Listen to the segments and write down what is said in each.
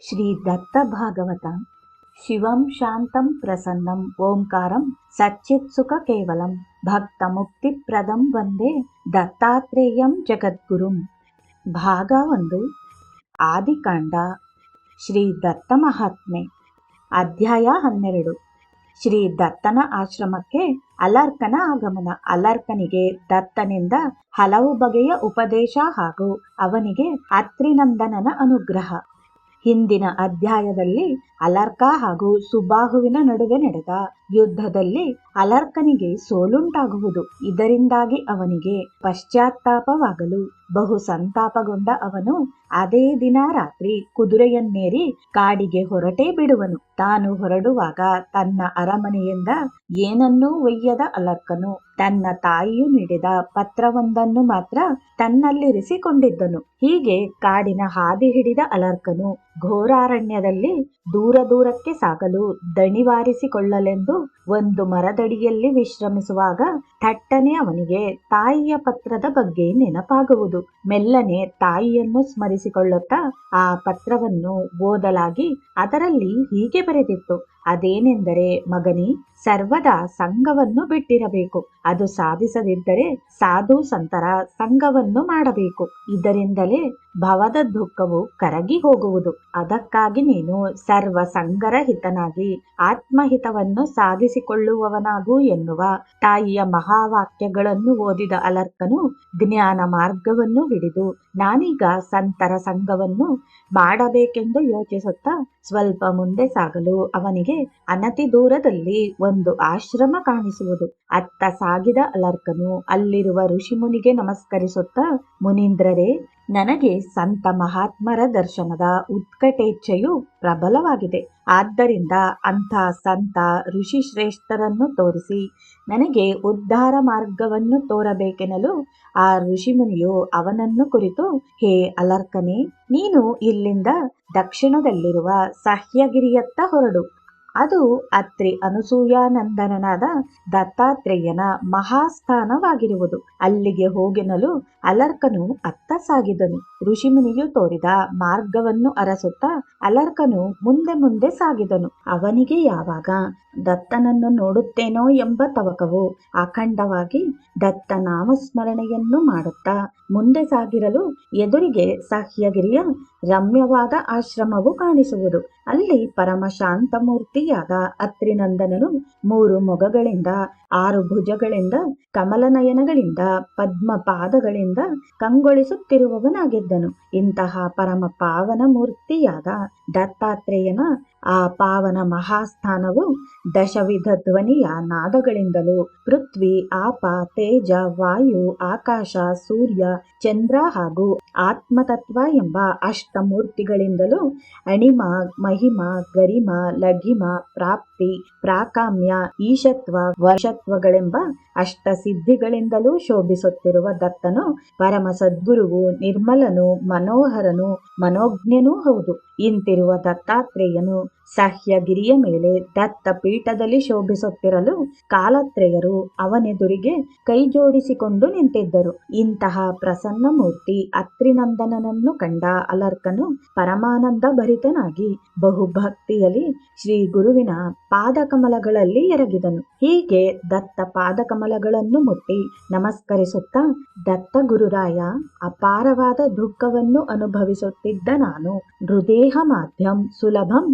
ಶ್ರೀ ದತ್ತ ಭಾಗವತ ಶಿವಂ ಶಾಂತಂ ಪ್ರಸನ್ನಂ, ಓಂಕಾರಂ ಸಚ್ಚಿತ್ಸುಖ ಕೇವಲಂ ಭಕ್ತ ಮುಕ್ತಿ ಪ್ರದಂ ವಂದೇ ದತ್ತಾತ್ರೇಯಂ ಜಗದ್ಗುರುಂ. ಭಾಗ ಒಂದು, ಆದಿಕಾಂಡ ಶ್ರೀ ದತ್ತ ಮಹಾತ್ಮೆ. ಅಧ್ಯಾಯ ಹನ್ನೆರಡು ಶ್ರೀ ದತ್ತನ ಆಶ್ರಮಕ್ಕೆ ಅಲರ್ಕನ ಆಗಮನ. ಅಲರ್ಕನಿಗೆ ದತ್ತನಿಂದ ಹಲವು ಬಗೆಯ ಉಪದೇಶ ಹಾಗೂ ಅವನಿಗೆ ಅತ್ರಿನಂದನನ ಅನುಗ್ರಹ. ಹಿಂದಿನ ಅಧ್ಯಾಯದಲ್ಲಿ ಅಲರ್ಕಾ ಹಾಗೂ ಸುಬಾಹುವಿನ ನಡುವೆ ನಡೆದ. ಯುದ್ಧದಲ್ಲಿ ಅಲರ್ಕನಿಗೆ ಸೋಲುಂಟಾಗುವುದು. ಇದರಿಂದಾಗಿ ಅವನಿಗೆ ಪಶ್ಚಾತ್ತಾಪವಾಗಲು ಬಹು ಸಂತಾಪಗೊಂಡ ಅವನು ಅದೇ ದಿನ ರಾತ್ರಿ ಕುದುರೆಯನ್ನೇರಿ ಕಾಡಿಗೆ ಹೊರಟೇ ಬಿಡುವನು. ತಾನು ಹೊರಡುವಾಗ ತನ್ನ ಅರಮನೆಯಿಂದ ಏನನ್ನೂ ಒಯ್ಯದ ಅಲರ್ಕನು ತನ್ನ ತಾಯಿಯು ನೀಡಿದ ಪತ್ರವೊಂದನ್ನು ಮಾತ್ರ ತನ್ನಲ್ಲಿರಿಸಿಕೊಂಡಿದ್ದನು. ಹೀಗೆ ಕಾಡಿನ ಹಾದಿ ಹಿಡಿದ ಅಲರ್ಕನು ಘೋರಾರಣ್ಯದಲ್ಲಿ ದೂರ ದೂರಕ್ಕೆ ಸಾಗಲು ದಣಿವಾರಿಸಿಕೊಳ್ಳಲೆಂದು ಒಂದು ಮರದಡಿಯಲ್ಲಿ ವಿಶ್ರಮಿಸುವಾಗ ಥಟ್ಟನೆ ಅವನಿಗೆ ತಾಯಿಯ ಪತ್ರದ ಬಗ್ಗೆ ನೆನಪಾಗುವುದು. ಮೆಲ್ಲನೆ ತಾಯಿಯನ್ನು ಸ್ಮರಿಸಿಕೊಳ್ಳುತ್ತಾ ಆ ಪತ್ರವನ್ನು ಓದಲಾಗಿ ಅದರಲ್ಲಿ ಹೀಗೆ ಬರೆದಿತ್ತು. ಅದೇನೆಂದರೆ ಮಗನಿ, ಸರ್ವದಾ ಸಂಘವನ್ನು ಬಿಟ್ಟಿರಬೇಕು. ಅದು ಸಾಧಿಸದಿದ್ದರೆ ಸಾಧು ಸಂತರ ಸಂಘವನ್ನು ಮಾಡಬೇಕು. ಇದರಿಂದಲೇ ಭವದ ದುಃಖವು ಕರಗಿ ಹೋಗುವುದು. ಅದಕ್ಕಾಗಿ ನೀನು ಸರ್ವ ಸಂಗರ ಹಿತನಾಗಿ ಆತ್ಮಹಿತವನ್ನು ಸಾಧಿಸಿಕೊಳ್ಳುವವನಾಗು ಎನ್ನುವ ತಾಯಿಯ ಮಹಾವಾಕ್ಯಗಳನ್ನು ಓದಿದ ಅಲರ್ಕನು ಜ್ಞಾನ ಮಾರ್ಗವನ್ನು ಹಿಡಿದು ನಾನೀಗ ಸಂತರ ಸಂಘವನ್ನು ಮಾಡಬೇಕೆಂದು ಯೋಚಿಸುತ್ತಾ ಸ್ವಲ್ಪ ಮುಂದೆ ಸಾಗಲು ಅವನಿಗೆ ಅನತಿ ದೂರದಲ್ಲಿ ಒಂದು ಆಶ್ರಮ ಕಾಣಿಸುವುದು. ಅತ್ತ ಸಾಗಿದ ಅಲರ್ಕನು ಅಲ್ಲಿರುವ ಋಷಿಮುನಿಗೆ ನಮಸ್ಕರಿಸುತ್ತಾ, ಮುನೀಂದ್ರರೇ, ನನಗೆ ಸಂತ ಮಹಾತ್ಮರ ದರ್ಶನದ ಉತ್ಕಟೇಚ್ಛೆಯು ಪ್ರಬಲವಾಗಿದೆ. ಆದ್ದರಿಂದ ಅಂಥ ಸಂತ ಋಷಿ ಶ್ರೇಷ್ಠರನ್ನು ತೋರಿಸಿ, ನನಗೆ ಉದ್ಧಾರ ಮಾರ್ಗವನ್ನು ತೋರಬೇಕೆನ್ನಲು ಆ ಋಷಿಮುನಿಯು ಅವನನ್ನು ಕುರಿತು, ಹೇ ಅಲರ್ಕನೆ, ನೀನು ಇಲ್ಲಿಂದ ದಕ್ಷಿಣದಲ್ಲಿರುವ ಸಹ್ಯಗಿರಿಯತ್ತ ಹೊರಡು. ಅದು ಅತ್ರಿ ಅನುಸೂಯಾನಂದನನಾದ ದತ್ತಾತ್ರೇಯನ ಮಹಾಸ್ಥಾನವಾಗಿರುವುದು. ಅಲ್ಲಿಗೆ ಹೋಗೆನಲು ಅಲರ್ಕನು ಅತ್ತ ಸಾಗಿದನು. ಋಷಿಮುನಿಯು ತೋರಿದ ಮಾರ್ಗವನ್ನು ಅರಸುತ್ತಾ ಅಲರ್ಕನು ಮುಂದೆ ಮುಂದೆ ಸಾಗಿದನು. ಅವನಿಗೆ ಯಾವಾಗ ದತ್ತನನ್ನು ನೋಡುತ್ತೇನೋ ಎಂಬ ತವಕವು ಅಖಂಡವಾಗಿ ದತ್ತ ನಾಮಸ್ಮರಣೆಯನ್ನು ಮಾಡುತ್ತಾ ಮುಂದೆ ಸಾಗಿರಲು ಎದುರಿಗೆ ಸಹ್ಯಗಿರಿಯ ರಮ್ಯವಾದ ಆಶ್ರಮವು ಕಾಣಿಸುವುದು. ಅಲ್ಲಿ ಪರಮ ಶಾಂತಮೂರ್ತಿಯಾದ ಅತ್ರಿನಂದನನು ಮೂರು ಮೊಗಗಳಿಂದ, ಆರು ಭುಜಗಳಿಂದ ಕಮಲನಯನಗಳಿಂದ ಪದ್ಮ ಪಾದಗಳಿಂದ ಕಂಗೊಳಿಸುತ್ತಿರುವವನಾಗಿದ್ದನು. ಇಂತಹ ಪರಮ ಪಾವನ ಮೂರ್ತಿಯಾದ ದತ್ತಾತ್ರೇಯನ ಆ ಪಾವನ ಮಹಾಸ್ಥಾನವು ದಶವಿಧ ಧ್ವನಿಯ ನಾದಗಳಿಂದಲೂ ಪೃಥ್ವಿ, ಆಪ, ತೇಜ, ವಾಯು, ಆಕಾಶ, ಸೂರ್ಯ, ಚಂದ್ರ ಹಾಗೂ ಆತ್ಮತತ್ವ ಎಂಬ ಅಷ್ಟಮೂರ್ತಿಗಳಿಂದಲೂ ಅಣಿಮ, ಮಹಿಮ, ಗರಿಮ, ಲಘಿಮ, ಪ್ರಾಪ್ತಿ, ಪ್ರಾಕಾಮ್ಯ, ಈಶತ್ವ ವರ್ಷತ್ವಗಳೆಂಬ ಅಷ್ಟ ಸಿದ್ಧಿಗಳಿಂದಲೂ ಶೋಭಿಸುತ್ತಿರುವ ದತ್ತನು ಪರಮ ಸದ್ಗುರುವು ನಿರ್ಮಲನು, ಮನೋಹರನು, ಮನೋಜ್ಞನೂ ಹೌದು. ಇಂತಿರುವ ದತ್ತಾತ್ರೇಯನು ಸಹ್ಯಗಿರಿಯ ಮೇಲೆ ದತ್ತ ಪೀಠದಲ್ಲಿ ಶೋಭಿಸುತ್ತಿರಲು ಕಾಲತ್ರೆಯರು ಅವನೆದುರಿಗೆ ಕೈಜೋಡಿಸಿಕೊಂಡು ನಿಂತಿದ್ದರು. ಇಂತಹ ಪ್ರಸನ್ನ ಮೂರ್ತಿ ಅತ್ರಿನಂದನನನ್ನು ಕಂಡ ಅಲರ್ಕನು ಪರಮಾನಂದ ಭರಿತನಾಗಿ ಬಹುಭಕ್ತಿಯಲ್ಲಿ ಶ್ರೀ ಗುರುವಿನ ಪಾದಕಮಲಗಳಲ್ಲಿ ಎರಗಿದನು. ಹೀಗೆ ದತ್ತ ಪಾದಕಮಲಗಳನ್ನು ಮುಟ್ಟಿ ನಮಸ್ಕರಿಸುತ್ತಾ ದತ್ತ ಗುರುರಾಯ ಅಪಾರವಾದ ದುಃಖವನ್ನು ಅನುಭವಿಸುತ್ತಿದ್ದ ನಾನು ಹೃದೇಹ ಮಾಧ್ಯಂ ಸುಲಭಂ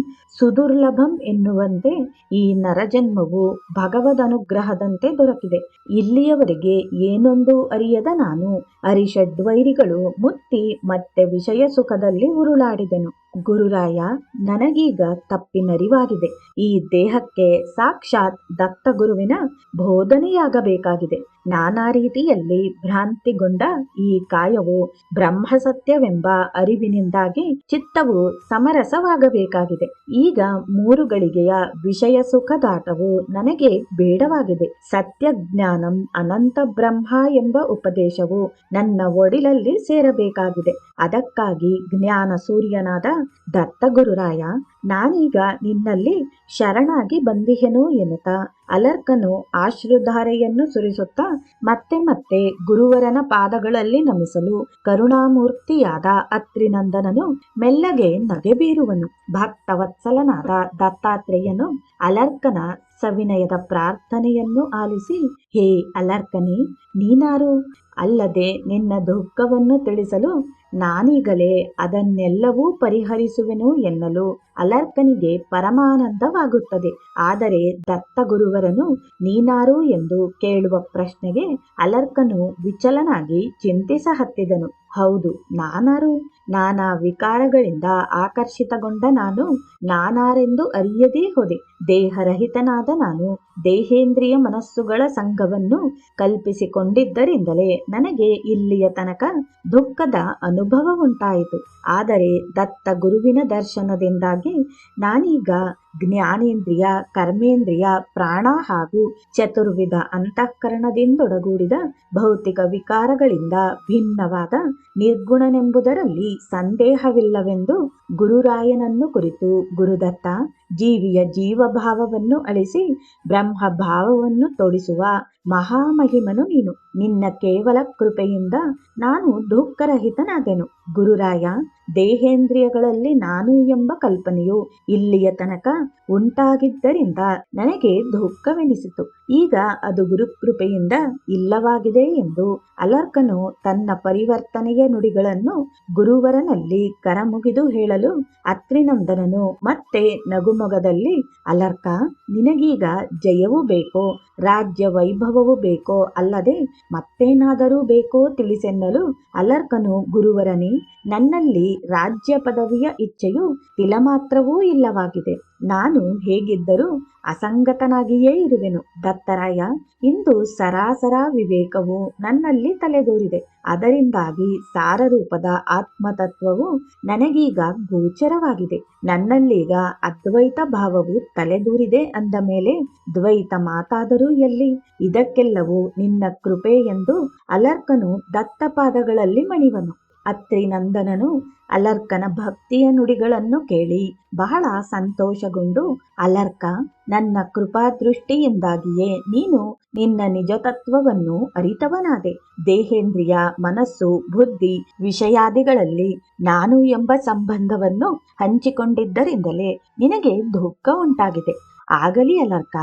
ಸುದುರ್ಲಭಂ ಎನ್ನುವಂತೆ ಈ ನರಜನ್ಮವು ಭಗವದ್ ಅನುಗ್ರಹದಂತೆ ದೊರಕಿದೆ. ಇಲ್ಲಿಯವರೆಗೆ ಏನೊಂದು ಅರಿಯದ ನಾನು ಅರಿಷಡ್ವೈರಿಗಳು ಮುತ್ತಿ ಮತ್ತೆ ವಿಷಯ ಸುಖದಲ್ಲಿ ಉರುಳಾಡಿದೆನು. ಗುರುರಾಯ, ನನಗೀಗ ತಪ್ಪಿನರಿವಾಗಿದೆ ಈ ದೇಹಕ್ಕೆ ಸಾಕ್ಷಾತ್ ದತ್ತ ಗುರುವಿನ ಬೋಧನೆಯಾಗಬೇಕಾಗಿದೆ. ನಾನಾ ರೀತಿಯಲ್ಲಿ ಭ್ರಾಂತಿಗೊಂಡ ಈ ಕಾಯವು ಬ್ರಹ್ಮಸತ್ಯವೆಂಬ ಅರಿವಿನಿಂದಾಗಿ ಚಿತ್ತವು ಸಮರಸವಾಗಬೇಕಾಗಿದೆ. ಈಗ ಮೂರು ಗಳಿಗೆಯ ವಿಷಯ ಸುಖದಾಟವು ನನಗೆ ಬೇಡವಾಗಿದೆ. ಸತ್ಯ ಜ್ಞಾನಂ ಅನಂತ ಬ್ರಹ್ಮ ಎಂಬ ಉಪದೇಶವು ನನ್ನ ಒಡಿಲಲ್ಲಿ ಸೇರಬೇಕಾಗಿದೆ. ಅದಕ್ಕಾಗಿ ಜ್ಞಾನ ಸೂರ್ಯನಾದ ದತ್ತಗುರುರಾಯ, ನಾನೀಗ ನಿನ್ನಲ್ಲಿ ಶರಣಾಗಿ ಬಂದಿಹೆನು ಎನ್ನುತ್ತ. ಅಲರ್ಕನು ಆಶ್ರುಧಾರೆಯನ್ನು ಸುರಿಸುತ್ತಾ ಮತ್ತೆ ಮತ್ತೆ ಗುರುವರನ ಪಾದಗಳಲ್ಲಿ ನಮಿಸಲು ಕರುಣಾಮೂರ್ತಿಯಾದ ಅತ್ರಿನಂದನನು ಮೆಲ್ಲಗೆ ನಗೆ ಬೀರುವನು. ಭಕ್ತವತ್ಸಲನಾದ ದತ್ತಾತ್ರೇಯನು ಅಲರ್ಕನ ಸವಿನಯದ ಪ್ರಾರ್ಥನೆಯನ್ನು ಆಲಿಸಿ, ಹೇ ಅಲರ್ಕನೇ, ನೀನಾರು ಅಲ್ಲದೆ ನಿನ್ನ ದುಃಖವನ್ನು ತಿಳಿಸಲು ನಾನೀಗಲೇ ಅದನ್ನೆಲ್ಲವೂ ಪರಿಹರಿಸುವೆನು ಎನ್ನಲು ಅಲರ್ಕನಿಗೆ ಪರಮಾನಂದವಾಗುತ್ತದೆ. ಆದರೆ ದತ್ತಗುರುವರನು ನೀನಾರು ಎಂದು ಕೇಳುವ ಪ್ರಶ್ನೆಗೆ ಅಲರ್ಕನು ವಿಚಲನಾಗಿ ಚಿಂತಿಸಹತ್ತಿದನು. ಹೌದು, ನಾನಾರು. ನಾನಾ ವಿಕಾರಗಳಿಂದ ಆಕರ್ಷಿತಗೊಂಡ ನಾನು ನಾನಾರೆಂದು ಅರಿಯದೇ ಹೋದೆ. ದೇಹರಹಿತನಾದ ನಾನು ದೇಹೇಂದ್ರಿಯ ಮನಸ್ಸುಗಳ ಸಂಘವನ್ನು ಕಲ್ಪಿಸಿಕೊಂಡಿದ್ದರಿಂದಲೇ ನನಗೆ ಇಲ್ಲಿಯ ತನಕ ದುಃಖದ ಅನುಭವ ಉಂಟಾಯಿತು ಆದರೆ ದತ್ತ ಗುರುವಿನ ದರ್ಶನದಿಂದಾಗಿ ನಾನೀಗ ಜ್ಞಾನೇಂದ್ರಿಯ ಕರ್ಮೇಂದ್ರಿಯ ಪ್ರಾಣ ಹಾಗೂ ಚತುರ್ವಿಧ ಅಂತಃಕರಣದಿಂದೊಡಗೂಡಿದ ಭೌತಿಕ ವಿಕಾರಗಳಿಂದ ಭಿನ್ನವಾದ ನಿರ್ಗುಣನೆಂಬುದರಲ್ಲಿ ಸಂದೇಹವಿಲ್ಲವೆಂದು ಗುರುರಾಯನನ್ನು ಕುರಿತು ಗುರುದತ್ತ ಜೀವಿಯ ಜೀವಭಾವವನ್ನು ಅಳಿಸಿ ಬ್ರಹ್ಮಭಾವವನ್ನು ತೋಡಿಸುವ ಮಹಾಮಹಿಮನು ನೀನು. ನಿನ್ನ ಕೇವಲ ಕೃಪೆಯಿಂದ ನಾನು ದುಃಖರಹಿತನಾದೆನು. ಗುರುರಾಯ, ದೇಹೇಂದ್ರಿಯಗಳಲ್ಲಿ ನಾನು ಎಂಬ ಕಲ್ಪನೆಯು ಇಲ್ಲಿಯ ತನಕ ಉಂಟಾಗಿದ್ದರಿಂದ ನನಗೆ ದುಃಖವೆನಿಸಿತು. ಈಗ ಅದು ಗುರುಕೃಪೆಯಿಂದ ಇಲ್ಲವಾಗಿದೆ ಎಂದು ಅಲರ್ಕನು ತನ್ನ ಪರಿವರ್ತನೆಯ ನುಡಿಗಳನ್ನು ಗುರುವರನಲ್ಲಿ ಕರಮುಗಿದು ಹೇಳಲು ಅತ್ರಿನಂದನನು ಮತ್ತೆ ನಗುಮೊಗದಲ್ಲಿ, ಅಲರ್ಕ, ನಿನಗೀಗ ಜಯವೂ ಬೇಕೋ ರಾಜ್ಯ ವೈಭವವೂ ಬೇಕೋ ಅಲ್ಲದೆ ಮತ್ತೇನಾದರೂ ಬೇಕೋ ತಿಳಿಸೆನ್ನಲು ಅಲರ್ಕನು ಗುರುವರನೇ, ನನ್ನಲ್ಲಿ ರಾಜ್ಯ ಪದವಿಯ ಇಚ್ಛೆಯು ತಿಲಮಾತ್ರವೂ ಇಲ್ಲವಾಗಿದೆ. ನಾನು ಹೇಗಿದ್ದರೂ ಅಸಂಗತನಾಗಿಯೇ ಇರುವೆನು. ದತ್ತರಾಯ, ಇಂದು ಸರಾಸರ ವಿವೇಕವು ನನ್ನಲ್ಲಿ ತಲೆದೋರಿದೆ. ಅದರಿಂದಾಗಿ ಸಾರರೂಪದ ಆತ್ಮತತ್ವವು ನನಗೀಗ ಗೋಚರವಾಗಿದೆ. ನನ್ನಲ್ಲೀಗ ಅದ್ವೈತ ಭಾವವು ತಲೆದೂರಿದೆ ಅಂದ ಮೇಲೆ, ದ್ವೈತ ಮಾತಾದರೂ ಎಲ್ಲಿ? ಇದಕ್ಕೆಲ್ಲವೂ ನಿನ್ನ ಕೃಪೆ ಎಂದು ಅಲರ್ಕನು ದತ್ತಪಾದಗಳಲ್ಲಿ ಮಣಿವನು. ಅತ್ರಿನಂದನನು ಅಲರ್ಕನ ಭಕ್ತಿಯ ನುಡಿಗಳನ್ನು ಕೇಳಿ ಬಹಳ ಸಂತೋಷಗೊಂಡು, ಅಲರ್ಕ, ನನ್ನ ಕೃಪಾದೃಷ್ಟಿಯಿಂದಾಗಿಯೇ ನೀನು ನಿನ್ನ ನಿಜ ತತ್ವವನ್ನು ಅರಿತವನಾದೆ. ದೇಹೇಂದ್ರಿಯ, ಮನಸ್ಸು, ಬುದ್ಧಿ, ವಿಷಯಾದಿಗಳಲ್ಲಿ ನಾನು ಎಂಬ ಸಂಬಂಧವನ್ನು ಹಂಚಿಕೊಂಡಿದ್ದರಿಂದಲೇ ನಿನಗೆ ದುಃಖ ಉಂಟಾಗಿದೆ. ಆಗಲಿ ಅಲರ್ಕ.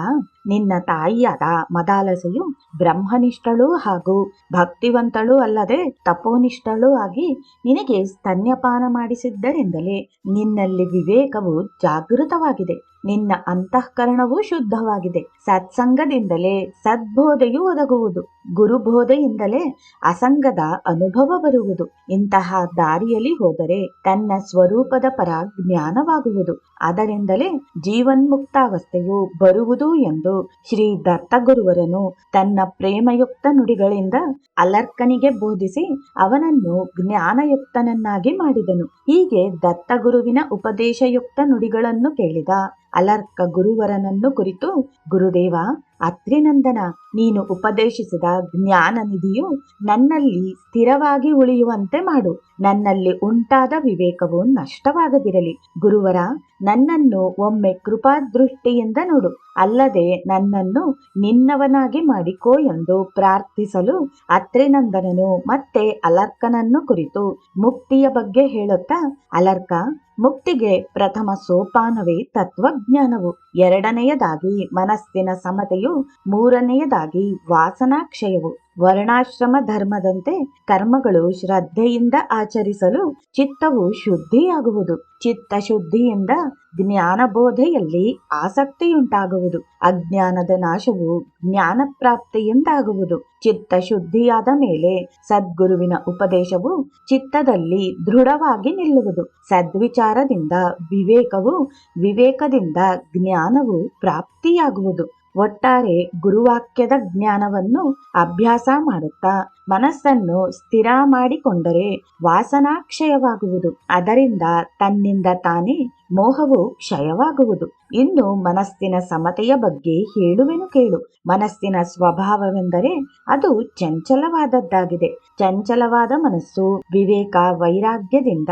ನಿನ್ನ ತಾಯಿಯಾದ ಮದಾಲಸೆಯು ಬ್ರಹ್ಮನಿಷ್ಠಳು ಹಾಗೂ ಭಕ್ತಿವಂತಳೂ ಅಲ್ಲದೆ ತಪೋನಿಷ್ಠಳೂ ಆಗಿ ನಿನಗೆ ಸ್ತನ್ಯಪಾನ ಮಾಡಿಸಿದ್ದರಿಂದಲೇ ನಿನ್ನಲ್ಲಿ ವಿವೇಕವು ಜಾಗೃತವಾಗಿದೆ. ನಿನ್ನ ಅಂತಃಕರಣವೂ ಶುದ್ಧವಾಗಿದೆ. ಸತ್ಸಂಗದಿಂದಲೇ ಸದ್ಬೋಧೆಯು ಒದಗುವುದು. ಗುರುಬೋಧೆಯಿಂದಲೇ ಅಸಂಗದ ಅನುಭವ ಬರುವುದು. ಇಂತಹ ದಾರಿಯಲ್ಲಿ ಹೋದರೆ ತನ್ನ ಸ್ವರೂಪದ ಪರ ಜ್ಞಾನವಾಗುವುದು ಅದರಿಂದಲೇ ಜೀವನ್ಮುಕ್ತಾವಸ್ಥೆಯು ಬರುವುದು ಎಂದು ಶ್ರೀ ದತ್ತಗುರುವರನು ತನ್ನ ಪ್ರೇಮಯುಕ್ತ ನುಡಿಗಳಿಂದ ಅಲರ್ಕನಿಗೆ ಬೋಧಿಸಿ ಅವನನ್ನು ಜ್ಞಾನಯುಕ್ತನನ್ನಾಗಿ ಮಾಡಿದನು. ಹೀಗೆ ದತ್ತಗುರುವಿನ ಉಪದೇಶಯುಕ್ತ ನುಡಿಗಳನ್ನು ಕೇಳಿದ ಅಲರ್ಕ ಗುರುವರನನ್ನು ಕುರಿತು, ಗುರುದೇವ, ಅತ್ರಿನಂದನ, ನೀನು ಉಪದೇಶಿಸಿದ ಜ್ಞಾನ ನಿಧಿಯು ನನ್ನಲ್ಲಿ ಸ್ಥಿರವಾಗಿ ಉಳಿಯುವಂತೆ ಮಾಡು. ನನ್ನಲ್ಲಿ ಉಂಟಾದ ವಿವೇಕವು ನಷ್ಟವಾಗದಿರಲಿ. ಗುರುವರ ನನ್ನನ್ನು ಒಮ್ಮೆ ಕೃಪಾದೃಷ್ಟಿಯಿಂದ ನೋಡು. ಅಲ್ಲದೆ ನನ್ನನ್ನು ನಿನ್ನವನಾಗಿ ಮಾಡಿಕೋ ಎಂದು ಪ್ರಾರ್ಥಿಸಲು ಅತ್ರಿನಂದನನು ಮತ್ತೆ ಅಲರ್ಕನನ್ನು ಕುರಿತು ಮುಕ್ತಿಯ ಬಗ್ಗೆ ಹೇಳುತ್ತಾ, ಅಲರ್ಕ, ಮುಕ್ತಿಗೆ ಪ್ರಥಮ ಸೋಪಾನವೇ ತತ್ವಜ್ಞಾನವು. ಎರಡನೆಯದಾಗಿ ಮನಸ್ಸಿನ ಸಮತೆಯು ಮೂರನೆಯದಾಗಿ ವಾಸನಾಕ್ಷಯವು. ವರ್ಣಾಶ್ರಮ ಧರ್ಮದಂತೆ ಕರ್ಮಗಳು ಶ್ರದ್ಧೆಯಿಂದ ಆಚರಿಸಲು ಚಿತ್ತವು ಶುದ್ಧಿಯಾಗುವುದು. ಚಿತ್ತ ಶುದ್ಧಿಯಿಂದ ಜ್ಞಾನಬೋಧೆಯಲ್ಲಿ ಆಸಕ್ತಿಯುಂಟಾಗುವುದು. ಅಜ್ಞಾನದ ನಾಶವು ಜ್ಞಾನ ಪ್ರಾಪ್ತಿಯಿಂದಾಗುವುದು ಚಿತ್ತ ಶುದ್ಧಿಯಾದ ಮೇಲೆ ಸದ್ಗುರುವಿನ ಉಪದೇಶವು ಚಿತ್ತದಲ್ಲಿ ದೃಢವಾಗಿ ನಿಲ್ಲುವುದು. ಸದ್ವಿಚಾರದಿಂದ ವಿವೇಕವು ವಿವೇಕದಿಂದ ಜ್ಞಾನವು ಪ್ರಾಪ್ತಿಯಾಗುವುದು. ಒಟ್ಟಾರೆ ಗುರುವಾಕ್ಯದ ಜ್ಞಾನವನ್ನು ಅಭ್ಯಾಸ ಮಾಡುತ್ತಾ ಮನಸ್ಸನ್ನು ಸ್ಥಿರ ಮಾಡಿಕೊಂಡರೆ ವಾಸನಾಕ್ಷಯವಾಗುವುದು. ಅದರಿಂದ ತನ್ನಿಂದ ತಾನೇ ಮೋಹವು ಕ್ಷಯವಾಗುವುದು. ಇನ್ನು ಮನಸ್ಸಿನ ಸಮತೆಯ ಬಗ್ಗೆ ಹೇಳುವೆನು ಕೇಳು. ಮನಸ್ಸಿನ ಸ್ವಭಾವವೆಂದರೆ ಅದು ಚಂಚಲವಾದದ್ದಾಗಿದೆ. ಚಂಚಲವಾದ ಮನಸ್ಸು ವಿವೇಕ ವೈರಾಗ್ಯದಿಂದ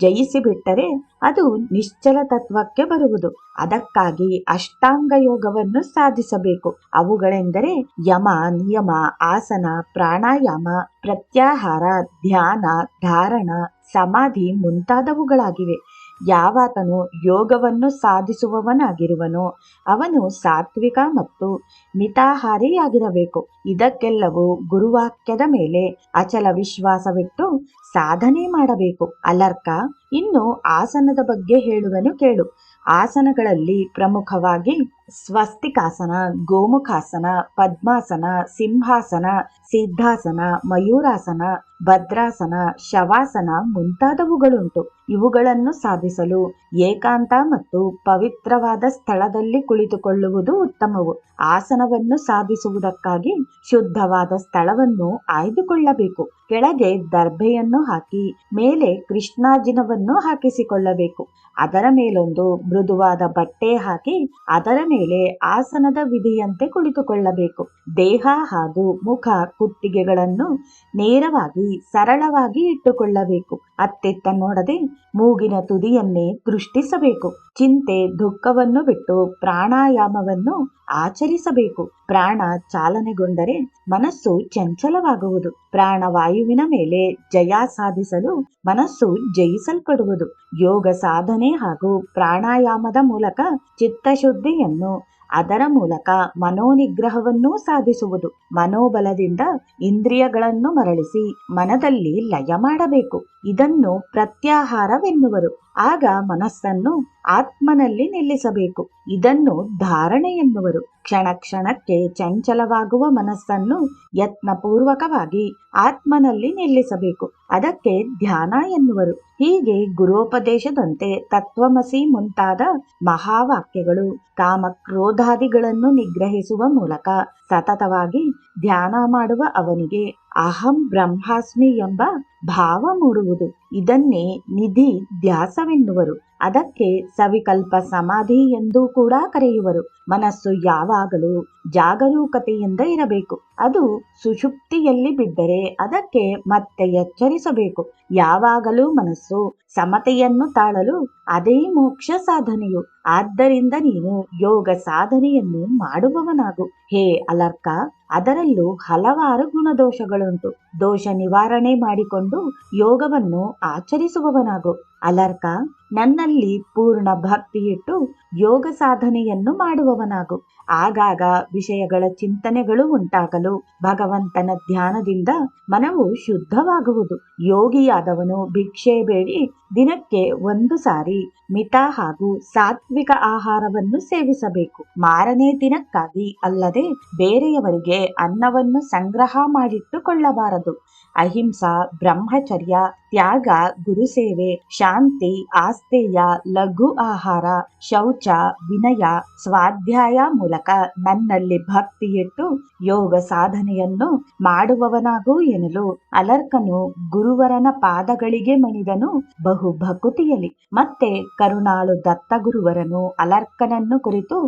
ಜಯಿಸಿಬಿಟ್ಟರೆ ಅದು ನಿಶ್ಚಲ ತತ್ವಕ್ಕೆ ಬರುವುದು. ಅದಕ್ಕಾಗಿ ಅಷ್ಟಾಂಗ ಯೋಗವನ್ನು ಸಾಧಿಸಬೇಕು. ಅವುಗಳೆಂದರೆ ಯಮ, ನಿಯಮ, ಆಸನ, ಪ್ರಾಣಾಯಾಮ, ಪ್ರತ್ಯಾಹಾರ, ಧ್ಯಾನ, ಧಾರಣ, ಸಮಾಧಿ ಮುಂತಾದವುಗಳಾಗಿವೆ. ಯಾವಾತನು ಯೋಗವನ್ನು ಸಾಧಿಸುವವನಾಗಿರುವನೋ ಅವನು ಸಾತ್ವಿಕ ಮತ್ತು ಮಿತಾಹಾರಿಯಾಗಿರಬೇಕು. ಇದಕ್ಕೆಲ್ಲವೂ ಗುರುವಾಕ್ಯದ ಮೇಲೆ ಅಚಲ ವಿಶ್ವಾಸವಿಟ್ಟು ಸಾಧನೆ ಮಾಡಬೇಕು. ಅಲರ್ಕ, ಇನ್ನು ಆಸನದ ಬಗ್ಗೆ ಹೇಳುವನು ಕೇಳು. ಆಸನಗಳಲ್ಲಿ ಪ್ರಮುಖವಾಗಿ ಸ್ವಸ್ತಿಕಾಸನ, ಗೋಮುಖಾಸನ, ಪದ್ಮಾಸನ, ಸಿಂಹಾಸನ, ಸಿದ್ಧಾಸನ, ಮಯೂರಾಸನ, ಭದ್ರಾಸನ, ಶವಾಸನ ಮುಂತಾದವುಗಳುಂಟು. ಇವುಗಳನ್ನು ಸಾಧಿಸಲು ಏಕಾಂತ ಮತ್ತು ಪವಿತ್ರವಾದ ಸ್ಥಳದಲ್ಲಿ ಕುಳಿತುಕೊಳ್ಳುವುದು ಉತ್ತಮವು. ಆಸನವನ್ನು ಸಾಧಿಸುವುದಕ್ಕಾಗಿ ಶುದ್ಧವಾದ ಸ್ಥಳವನ್ನು ಆಯ್ದುಕೊಳ್ಳಬೇಕು. ಕೆಳಗೆ ದರ್ಭೆಯನ್ನು ಹಾಕಿ, ಮೇಲೆ ಕೃಷ್ಣಾಜಿನವನ್ನು ಹಾಕಿಸಿಕೊಳ್ಳಬೇಕು. ಅದರ ಮೇಲೊಂದು ಮೃದುವಾದ ಬಟ್ಟೆ ಹಾಕಿ, ಅದರ ಮೇಲೆ ಆಸನದ ವಿಧಿಯಂತೆ ಕುಳಿತುಕೊಳ್ಳಬೇಕು. ದೇಹ ಹಾಗೂ ಮುಖ ಕುತ್ತಿಗೆಗಳನ್ನು ನೇರವಾಗಿ ಸರಳವಾಗಿ ಇಟ್ಟುಕೊಳ್ಳಬೇಕು. ಅತ್ತಿತ್ತ ನೋಡದೆ ಮೂಗಿನ ತುದಿಯನ್ನೇ ದೃಷ್ಟಿಸಬೇಕು. ಚಿಂತೆ ದುಃಖವನ್ನು ಬಿಟ್ಟು ಪ್ರಾಣಾಯಾಮವನ್ನು ಆಚರಿಸಬೇಕು. ಪ್ರಾಣ ಚಾಲನೆಗೊಂಡರೆ ಮನಸ್ಸು ಚಂಚಲವಾಗುವುದು. ಪ್ರಾಣವಾಯುವಿನ ಮೇಲೆ ಜಯ ಸಾಧಿಸಲು ಮನಸ್ಸು ಜಯಿಸಲ್ಪಡುವುದು. ಯೋಗ ಸಾಧನೆ ಹಾಗೂ ಪ್ರಾಣಾಯಾಮದ ಮೂಲಕ ಚಿತ್ತಶುದ್ಧಿಯನ್ನು, ಅದರ ಮೂಲಕ ಮನೋನಿಗ್ರಹವನ್ನೂ ಸಾಧಿಸುವುದು. ಮನೋಬಲದಿಂದ ಇಂದ್ರಿಯಗಳನ್ನು ಮರಳಿಸಿ ಮನದಲ್ಲಿ ಲಯ ಮಾಡಬೇಕು. ಇದನ್ನು ಪ್ರತ್ಯಾಹಾರವೆನ್ನುವರು. ಆಗ ಮನಸ್ಸನ್ನು ಆತ್ಮನಲ್ಲಿ ನಿಲ್ಲಿಸಬೇಕು. ಇದನ್ನು ಧಾರಣೆ ಎನ್ನುವರು ಕ್ಷಣ ಕ್ಷಣಕ್ಕೆ ಚಂಚಲವಾಗುವ ಮನಸ್ಸನ್ನು ಯತ್ನಪೂರ್ವಕವಾಗಿ ಆತ್ಮನಲ್ಲಿ ನಿಲ್ಲಿಸಬೇಕು. ಅದಕ್ಕೆ ಧ್ಯಾನ ಎನ್ನುವರು. ಹೀಗೆ ಗುರೋಪದೇಶದಂತೆ ತತ್ವಮಸಿ ಮುಂತಾದ ಮಹಾವಾಕ್ಯಗಳು ಕಾಮಕ್ರೋಧಾದಿಗಳನ್ನು ನಿಗ್ರಹಿಸುವ ಮೂಲಕ ಸತತವಾಗಿ ಧ್ಯಾನ ಮಾಡುವ ಅವನಿಗೆ ಅಹಂ ಬ್ರಹ್ಮಾಸ್ಮಿ ಎಂಬ ಭಾವ ಮೂಡುವುದು. ಇದನ್ನೇ ನಿಧಿ ಧ್ಯಾಸವೆನ್ನುವರು ಅದಕ್ಕೆ ಸವಿಕಲ್ಪ ಸಮಾಧಿ ಎಂದೂ ಕೂಡ ಕರೆಯುವರು. ಮನಸ್ಸು ಯಾವಾಗಲೂ ಜಾಗರೂಕತೆಯಿಂದ ಇರಬೇಕು. ಅದು ಸುಷುಪ್ತಿಯಲ್ಲಿ ಬಿದ್ದರೆ ಅದಕ್ಕೆ ಮತ್ತೆ ಎಚ್ಚರಿಸಬೇಕು. ಯಾವಾಗಲೂ ಮನಸ್ಸು ಸಮತೆಯನ್ನು ತಾಳಲು ಅದೇ ಮೋಕ್ಷ ಸಾಧನೆಯು. ಆದ್ದರಿಂದ ನೀನು ಯೋಗ ಸಾಧನೆಯನ್ನು ಮಾಡುವವನಾಗು. ಹೇ ಅಲರ್ಕ, ಅದರಲ್ಲೂ ಹಲವಾರು ಗುಣದೋಷಗಳುಂಟು. ದೋಷ ನಿವಾರಣೆ ಮಾಡಿಕೊಂಡು ಯೋಗವನ್ನು ಆಚರಿಸುವವನಾಗು. ಅಲರ್ಕ, ನನ್ನಲ್ಲಿ ಪೂರ್ಣ ಭಕ್ತಿಯಿಟ್ಟು ಯೋಗ ಸಾಧನೆಯನ್ನು ಮಾಡುವವನಾಗು. ಆಗಾಗ ವಿಷಯಗಳ ಚಿಂತನೆಗಳು ಉಂಟಾಗಲು ಭಗವಂತನ ಧ್ಯಾನದಿಂದ ಮನವು ಶುದ್ಧವಾಗುವುದು. ಯೋಗಿಯಾದವನು ಭಿಕ್ಷೆ ಬೇಡಿ ದಿನಕ್ಕೆ ಒಂದು ಸಾರಿ ಮಿತ ಹಾಗೂ ಸಾತ್ವಿಕ ಆಹಾರವನ್ನು ಸೇವಿಸಬೇಕು. ಮಾರನೇ ದಿನಕ್ಕಾಗಿ ಅಲ್ಲದೆ ಬೇರೆಯವರಿಗೆ ಅನ್ನವನ್ನು ಸಂಗ್ರಹ ಮಾಡಿಟ್ಟುಕೊಳ್ಳಬಾರದು. ಅಹಿಂಸಾ, ಬ್ರಹ್ಮಚರ್ಯ, ತ್ಯಾಗ, ಗುರುಸೇವೆ, ಶಾಂತಿ ಆಸ್ತೇಯ ಲಘು ಆಹಾರ, ಶೌಚ, ವಿನಯ, ಸ್ವಾಧ್ಯಾಯ ಮೂಲಕ ನನ್ನಲ್ಲಿ ಭಕ್ತಿಯಿಟ್ಟು ಯೋಗ ಸಾಧನೆಯನ್ನು ಮಾಡುವವನಾಗೂ ಎನ್ನಲು ಅಲರ್ಕನು ಗುರುವರನ ಪಾದಗಳಿಗೆ ಮಣಿದನು ಬಹು ಭಕುತಿಯಲ್ಲಿ ಮತ್ತೆ ಕರುಣಾಳು ದತ್ತ ಗುರುವರನು ಅಲರ್ಕನನ್ನು ಕುರಿತು,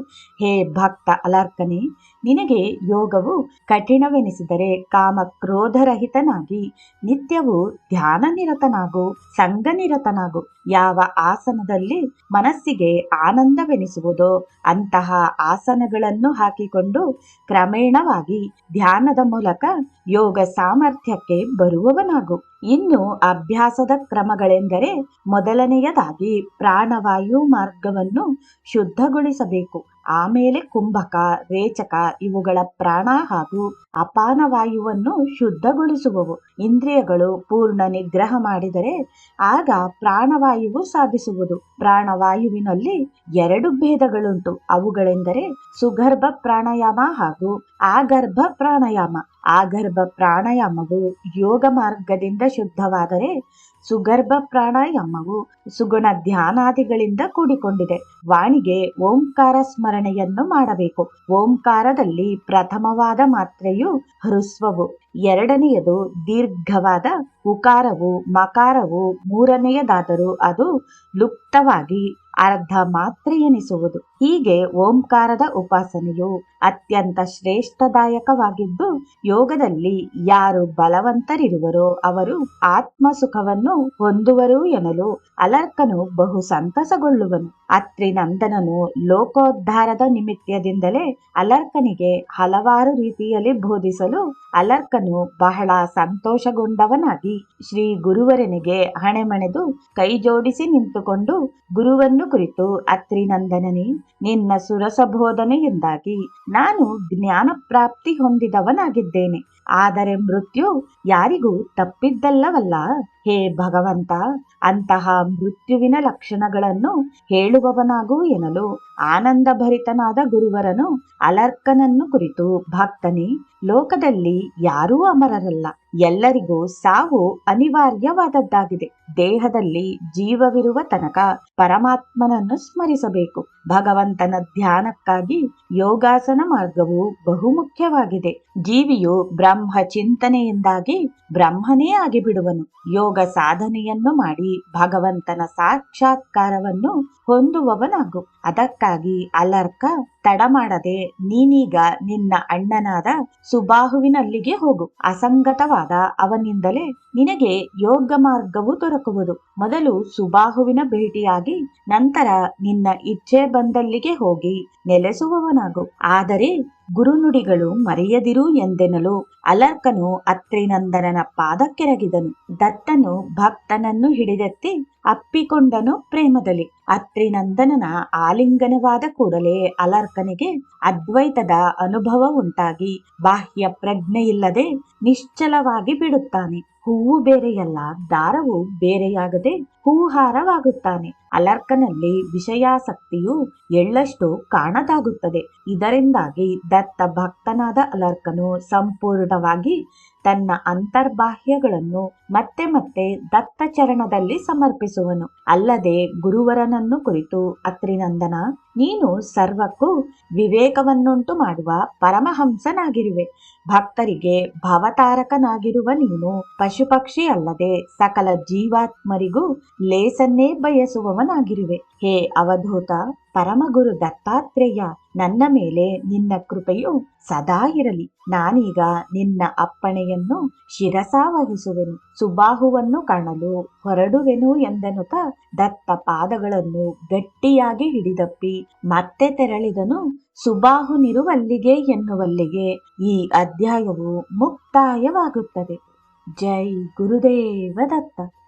ಹೇ ಭಕ್ತ ಅಲರ್ಕನೇ ನಿನಗೆ ಯೋಗವು ಕಠಿಣವೆನಿಸಿದರೆ ಕಾಮ ಕ್ರೋಧರಹಿತನಾಗಿ ನಿತ್ಯವೂ ಧ್ಯಾನ ನಿರತನಾಗು ಸಂಘ ನಿರತನಾಗು ಯಾವ ಆಸನದಲ್ಲಿ ಮನಸ್ಸಿಗೆ ಆನಂದವೆನಿಸುವುದೋ ಅಂತಹ ಆಸನಗಳನ್ನು ಹಾಕಿಕೊಂಡು ಕ್ರಮೇಣವಾಗಿ ಧ್ಯಾನದ ಮೂಲಕ ಯೋಗ ಸಾಮರ್ಥ್ಯಕ್ಕೆ ಬರುವವನಾಗು. ಇನ್ನು ಅಭ್ಯಾಸದ ಕ್ರಮಗಳೆಂದರೆ ಮೊದಲನೆಯದಾಗಿ ಪ್ರಾಣವಾಯು ಮಾರ್ಗವನ್ನು ಶುದ್ಧಗೊಳಿಸಬೇಕು. ಆಮೇಲೆ ಕುಂಭಕ, ರೇಚಕ ಇವುಗಳ ಪ್ರಾಣ ಹಾಗೂ ಅಪಾನವಾಯುವನ್ನು ಶುದ್ಧಗೊಳಿಸುವವು. ಇಂದ್ರಿಯಗಳು ಪೂರ್ಣ ನಿಗ್ರಹ ಮಾಡಿದರೆ ಆಗ ಪ್ರಾಣವಾಯುವು ಸಾಧಿಸುವುದು. ಪ್ರಾಣವಾಯುವಿನಲ್ಲಿ ಎರಡು ಭೇದಗಳುಂಟು. ಅವುಗಳೆಂದರೆ ಸುಗರ್ಭ ಪ್ರಾಣಾಯಾಮ ಹಾಗೂ ಆಗರ್ಭ ಪ್ರಾಣಾಯಾಮ. ಆಗರ್ಭ ಪ್ರಾಣಾಯಾಮವು ಯೋಗ ಮಾರ್ಗದಿಂದ ಶುದ್ಧವಾದರೆ ಸುಗರ್ಭ ಪ್ರಾಣಾಯಾಮವು ಸುಗುಣ ಧ್ಯಾನಾದಿಗಳಿಂದ ಕೂಡಿಕೊಂಡಿದೆ. ವಾಣಿಗೆ ಓಂಕಾರ ಸ್ಮರಣೆಯನ್ನು ಮಾಡಬೇಕು. ಓಂಕಾರದಲ್ಲಿ ಪ್ರಥಮವಾದ ಮಾತ್ರೆಯು ಹೃಸ್ವವು, ಎರಡನೆಯದು ದೀರ್ಘವಾದ ಉಕಾರವು, ಮಕಾರವು, ಮೂರನೆಯದಾದರೂ ಅದು ಲುಪ್ತವಾಗಿ ಅರ್ಧ ಮಾತ್ರ ಎನಿಸುವುದು. ಹೀಗೆ ಓಂಕಾರದ ಉಪಾಸನೆಯು ಅತ್ಯಂತ ಶ್ರೇಷ್ಠದಾಯಕವಾಗಿದ್ದು, ಯೋಗದಲ್ಲಿ ಯಾರು ಬಲವಂತರಿರುವರೋ ಅವರು ಆತ್ಮ ಸುಖವನ್ನು ಹೊಂದುವರು ಎನ್ನಲು ಅಲರ್ಕನು ಬಹು ಸಂತಸಗೊಳ್ಳುವನು ಅತ್ರಿ ನಂದನನು ಲೋಕೋದ್ಧಾರದ ನಿಮಿತ್ತದಿಂದಲೇ ಅಲರ್ಕನಿಗೆ ಹಲವಾರು ರೀತಿಯಲ್ಲಿ ಬೋಧಿಸಲು ಅಲರ್ಕನು ಬಹಳ ಸಂತೋಷಗೊಂಡವನಾಗಿ ಶ್ರೀ ಗುರುವರನಿಗೆ ಹಣೆಮಣೆದು ಕೈಜೋಡಿಸಿ ನಿಂತುಕೊಂಡು ಗುರುವನ್ನು ಕುರಿತು ಅತ್ರಿನಂದನನೇ ನಿನ್ನ ಸುರಸಬೋಧನೆಯಿಂದಾಗಿ ನಾನು ಜ್ಞಾನ ಪ್ರಾಪ್ತಿ ಹೊಂದಿದವನಾಗಿದ್ದೇನೆ. ಆದರೆ ಮೃತ್ಯು ಯಾರಿಗೂ ತಪ್ಪಿದ್ದಲ್ಲವಲ್ಲ? ಹೇ ಭಗವಂತ ಅಂತಹ ಮೃತ್ಯುವಿನ ಲಕ್ಷಣಗಳನ್ನು ಹೇಳುವವನಾಗೂ ಎನ್ನಲು. ಆನಂದಭರಿತನಾದ ಗುರುವರನು ಅಲರ್ಕನನ್ನು ಕುರಿತು, ಭಕ್ತನೇ, ಲೋಕದಲ್ಲಿ ಯಾರೂ ಅಮರರಲ್ಲ. ಎಲ್ಲರಿಗೂ ಸಾವು ಅನಿವಾರ್ಯವಾದದ್ದಾಗಿದೆ. ದೇಹದಲ್ಲಿ ಜೀವವಿರುವ ತನಕ ಪರಮಾತ್ಮನನ್ನು ಸ್ಮರಿಸಬೇಕು. ಭಗವಂತನ ಧ್ಯಾನಕ್ಕಾಗಿ ಯೋಗಾಸನ ಮಾರ್ಗವು ಬಹುಮುಖ್ಯವಾಗಿದೆ. ಜೀವಿಯು ಬ್ರಹ್ಮ ಚಿಂತನೆಯಿಂದಾಗಿ ಬ್ರಹ್ಮನೇ ಆಗಿಬಿಡುವನು. ಯೋಗ ಸಾಧನೆಯನ್ನು ಮಾಡಿ ಭಗವಂತನ ಸಾಕ್ಷಾತ್ಕಾರವನ್ನು ಹೊಂದುವವನಾಗು. ಅದಕ್ಕಾಗಿ ಅಲರ್ಕ ತಡ ಮಾಡದೆ ನೀನೀಗ ನಿನ್ನ ಅಣ್ಣನಾದ ಸುಬಾಹುವಿನಲ್ಲಿಗೆ ಹೋಗು. ಅಸಂಗತವಾದ ಅವನಿಂದಲೇ ನಿನಗೆ ಯೋಗ ಮಾರ್ಗವು ದೊರಕುವುದು. ಮೊದಲು ಸುಬಾಹುವಿನ ಭೇಟಿಯಾಗಿ ನಂತರ ನಿನ್ನ ಇಚ್ಛೆ ಬಂದಲ್ಲಿಗೆ ಹೋಗಿ ನೆಲೆಸುವವನಾಗು. ಆದರೆ ಗುರುನುಡಿಗಳು ಮರೆಯದಿರು ಎಂದೆನಲು ಅಲರ್ಕನು ಅತ್ರಿನಂದನನ ಪಾದಕ್ಕೆರಗಿದನು. ದತ್ತನು ಭಕ್ತನನ್ನು ಹಿಡಿದೆತ್ತಿ ಅಪ್ಪಿಕೊಂಡನು ಪ್ರೇಮದಲ್ಲಿ. ಅತ್ರಿನಂದನನ ಆಲಿಂಗನವಾದ ಕೂಡಲೇ ಅಲರ್ಕನಿಗೆ ಅದ್ವೈತದ ಅನುಭವ ಉಂಟಾಗಿ ಬಾಹ್ಯ ಪ್ರಜ್ಞೆಯಿಲ್ಲದೆ ನಿಶ್ಚಲವಾಗಿ ಬಿಡುತ್ತಾನೆ. ಹೂವು ಬೇರೆಯಲ್ಲ, ದಾರವು ಬೇರೆಯಾಗದೆ ಹೂಹಾರವಾಗುತ್ತಾನೆ. ಅಲರ್ಕನಲ್ಲಿ ವಿಷಯಾಸಕ್ತಿಯು ಎಳ್ಳಷ್ಟು ಕಾಣದಾಗುತ್ತದೆ. ಇದರಿಂದಾಗಿ ದತ್ತ ಭಕ್ತನಾದ ಅಲರ್ಕನು ಸಂಪೂರ್ಣವಾಗಿ ತನ್ನ ಅಂತರ್ಬಾಹ್ಯಗಳನ್ನು ಮತ್ತೆ ಮತ್ತೆ ದತ್ತ ಚರಣದಲ್ಲಿ ಸಮರ್ಪಿಸುವನು. ಅಲ್ಲದೆ ಗುರುವರನನ್ನು ಕುರಿತು ಅತ್ರಿನಂದನ ನೀನು ಸರ್ವಕ್ಕೂ ವಿವೇಕವನ್ನುಂಟು ಮಾಡುವ ಪರಮಹಂಸನಾಗಿರುವೆ. ಭಕ್ತರಿಗೆ ಭವತಾರಕನಾಗಿರುವ ನೀನು ಪಶುಪಕ್ಷಿ ಅಲ್ಲದೆ ಸಕಲ ಜೀವಾತ್ಮರಿಗೂ ಲೇಸನ್ನೇ ಬಯಸುವವನಾಗಿರುವೆ. ಹೇ ಅವಧೂತ ಪರಮಗುರು ದತ್ತಾತ್ರೇಯ ನನ್ನ ಮೇಲೆ ನಿನ್ನ ಕೃಪೆಯು ಸದಾ ಇರಲಿ. ನಾನೀಗ ನಿನ್ನ ಅಪ್ಪಣೆಯನ್ನು ಶಿರಸಾವಹಿಸುವೆನು ಸುಬಾಹುವನ್ನು ಕಾಣಲು ಹೊರಡುವೆನು ಎಂದನುತ ದತ್ತ ಪಾದಗಳನ್ನು ಗಟ್ಟಿಯಾಗಿ ಹಿಡಿದಪ್ಪಿ ಮತ್ತೆ ತೆರಳಿದನು. ಸುಬಾಹುನಿರುವಲ್ಲಿಗೆ ಎನ್ನುವಲ್ಲಿಗೆ ಈ ಅಧ್ಯಾಯವು ಮುಕ್ತಾಯವಾಗುತ್ತದೆ. ಜೈ ಗುರುದೇವ ದತ್ತ.